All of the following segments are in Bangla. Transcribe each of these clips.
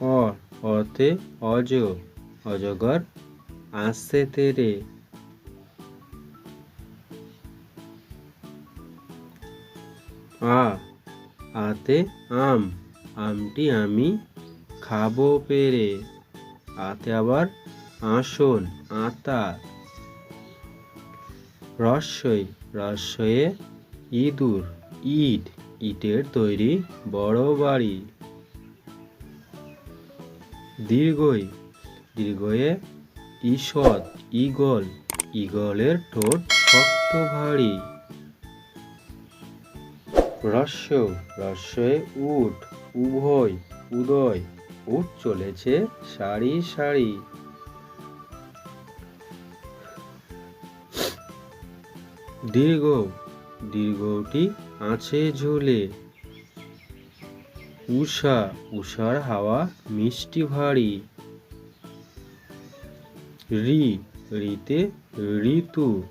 অ অতে অজ অজগর আসছে তেরে। আ, আতে আম, আমটি আমি খাব পেরে। আতে আবার আসন, আতা রস্যই রস্যয়ে ইঁদুর, ইট, ইটের তৈরি বড় বাড়ি। দীর্ঘই, দীর্ঘয়ে ঈষৎ, ঈগল, ঈগলের ঠোঁট শক্ত ভারী। রস্য রস্যে উট উভয়, উদয় উট চলেছে সারি সারি। দীর্ঘ, দীর্ঘটি আছে ঝুলে। উষা, উষার হাওয়া মিষ্টি ভারী। রি, রিতে ঋতু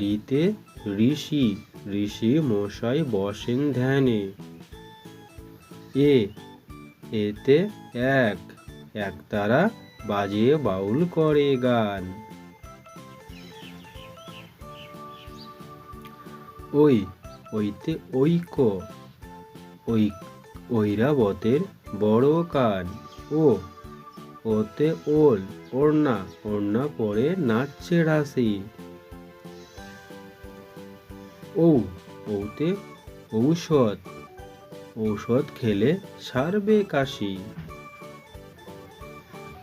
ঋতে ঋষি ঋষি মশাই বসেন ধ্যানে। এ, এতে এক এক তারা বাজিয়ে বাউল করে গান। ওই, ওইতে ঐক্য ওই ঐরাবতের বড় কান। ও ওতে ওল, ওড়না ওড়না পরে নাচছে রাশি। ও ওতে ঔষধ ঔষধ খেলে সারবে কাশি।